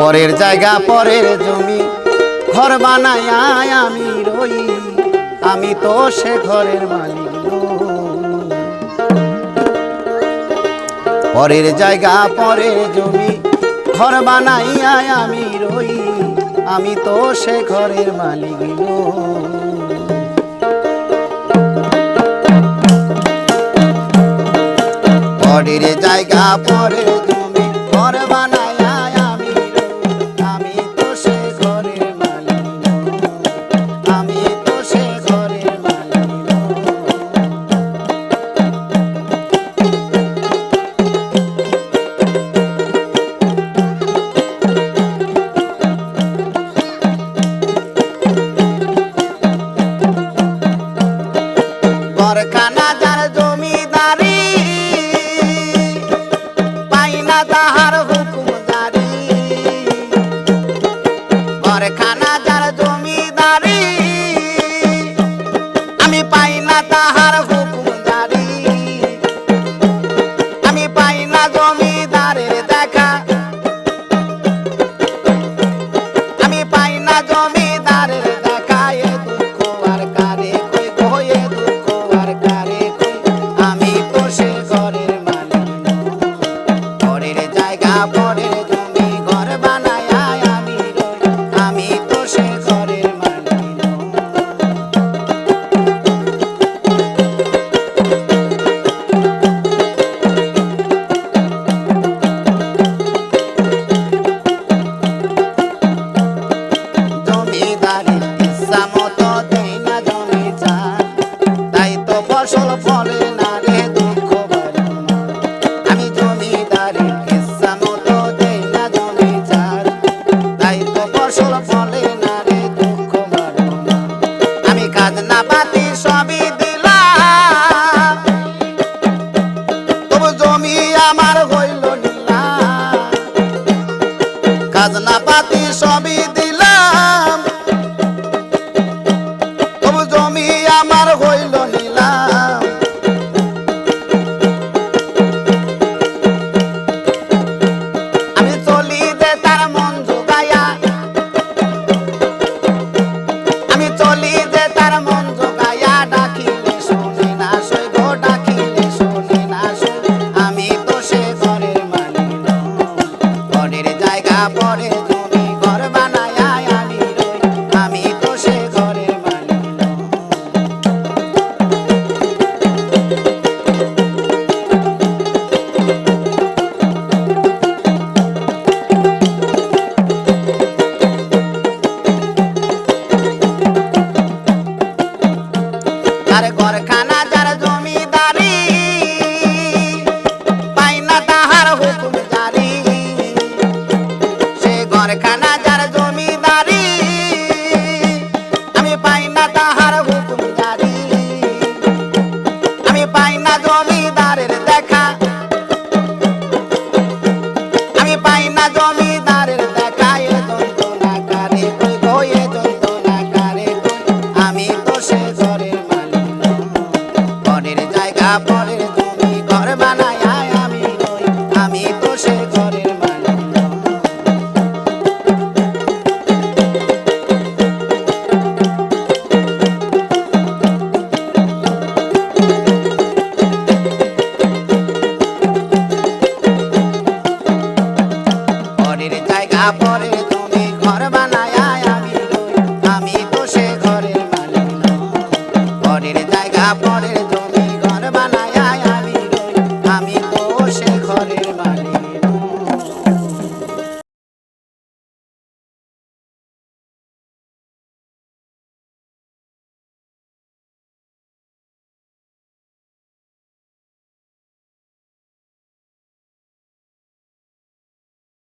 পরের জায়গা, পরের জমি। ঘর বানায় আমি রই, আমি তো সে ঘরের মালিক পরের জায়গা, পরের জমি, ঘর বানাইয়া আমি রই, আমি তো সে ঘরের মালিক পরের জায়গা, পরের জমি, ঘর বানাই ঘর খানা যার খাজনা পাতি সবই যার ঘরখানা Party.